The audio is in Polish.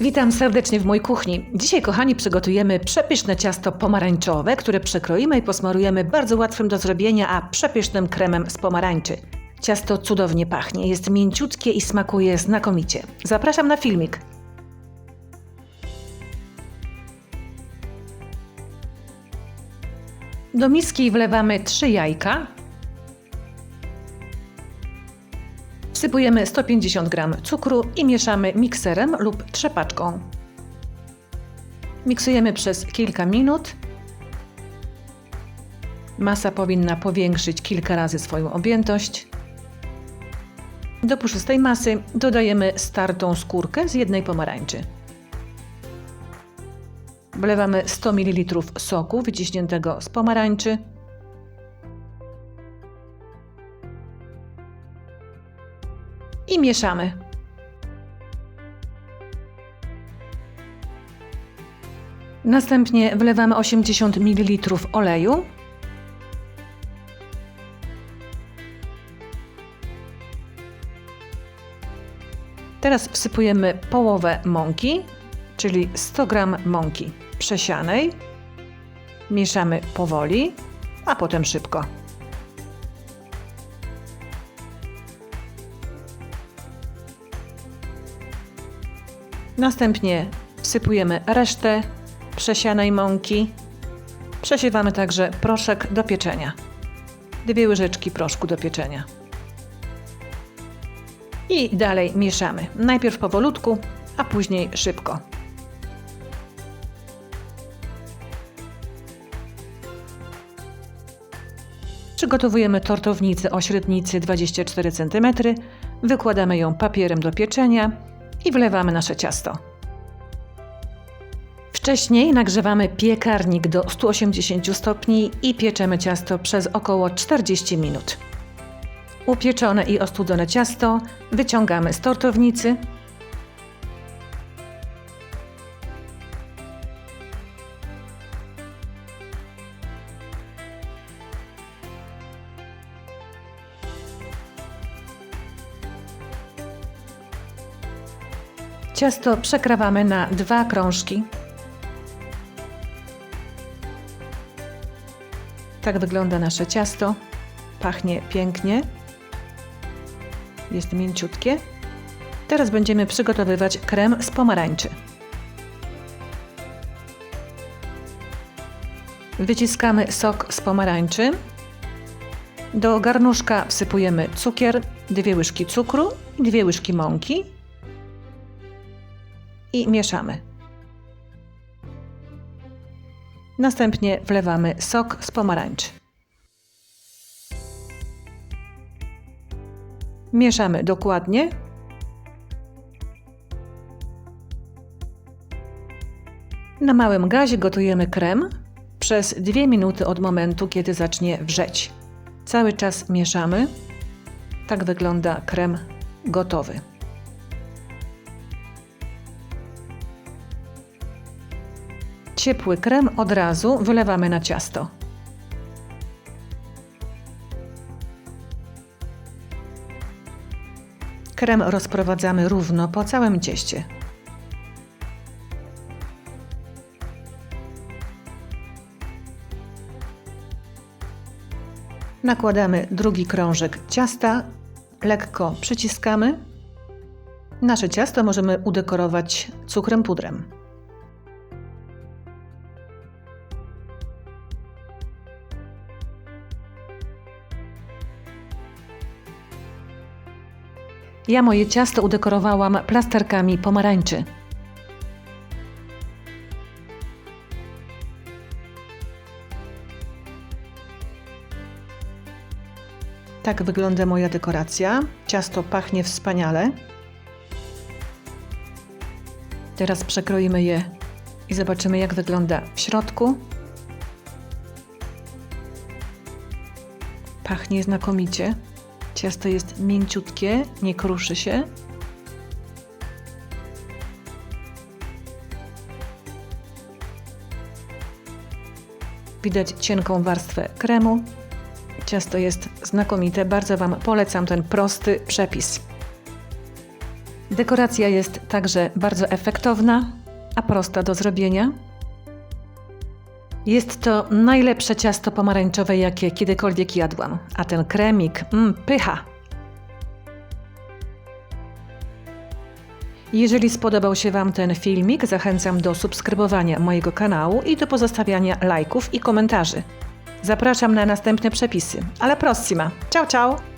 Witam serdecznie w mojej kuchni. Dzisiaj, kochani, przygotujemy przepyszne ciasto pomarańczowe, które przekroimy i posmarujemy bardzo łatwym do zrobienia, a przepysznym kremem z pomarańczy. Ciasto cudownie pachnie, jest mięciutkie i smakuje znakomicie. Zapraszam na filmik. Do miski wlewamy 3 jajka. Wsypujemy 150 g cukru i mieszamy mikserem lub trzepaczką. Miksujemy przez kilka minut. Masa powinna powiększyć kilka razy swoją objętość. Do puszystej masy dodajemy startą skórkę z jednej pomarańczy. Wlewamy 100 ml soku wyciśniętego z pomarańczy. I mieszamy. Następnie wlewamy 80 ml oleju. Teraz wsypujemy połowę mąki, czyli 100 g mąki przesianej. Mieszamy powoli, a potem szybko. Następnie wsypujemy resztę przesianej mąki. Przesiewamy także proszek do pieczenia. Dwie łyżeczki proszku do pieczenia. I dalej mieszamy. Najpierw powolutku, a później szybko. Przygotowujemy tortownicę o średnicy 24 cm, wykładamy ją papierem do pieczenia i wlewamy nasze ciasto. Wcześniej nagrzewamy piekarnik do 180 stopni i pieczemy ciasto przez około 40 minut. Upieczone i ostudzone ciasto wyciągamy z tortownicy. Ciasto przekrawamy na dwa krążki. Tak wygląda nasze ciasto. Pachnie pięknie. Jest mięciutkie. Teraz będziemy przygotowywać krem z pomarańczy. Wyciskamy sok z pomarańczy. Do garnuszka wsypujemy cukier, dwie łyżki cukru i dwie łyżki mąki i mieszamy. Następnie wlewamy sok z pomarańczy. Mieszamy dokładnie. Na małym gazie gotujemy krem przez 2 minuty od momentu, kiedy zacznie wrzeć. Cały czas mieszamy. Tak wygląda krem gotowy. Ciepły krem od razu wylewamy na ciasto. Krem rozprowadzamy równo po całym cieście. Nakładamy drugi krążek ciasta, lekko przyciskamy. Nasze ciasto możemy udekorować cukrem pudrem. Ja moje ciasto udekorowałam plasterkami pomarańczy. Tak wygląda moja dekoracja. Ciasto pachnie wspaniale. Teraz przekroimy je i zobaczymy, jak wygląda w środku. Pachnie znakomicie. Ciasto jest mięciutkie, nie kruszy się. Widać cienką warstwę kremu. Ciasto jest znakomite, bardzo Wam polecam ten prosty przepis. Dekoracja jest także bardzo efektowna, a prosta do zrobienia. Jest to najlepsze ciasto pomarańczowe, jakie kiedykolwiek jadłam, a ten kremik, mm, pycha. Jeżeli spodobał się Wam ten filmik, zachęcam do subskrybowania mojego kanału i do pozostawiania lajków i komentarzy. Zapraszam na następne przepisy. Ale prossima. Ciao, ciao!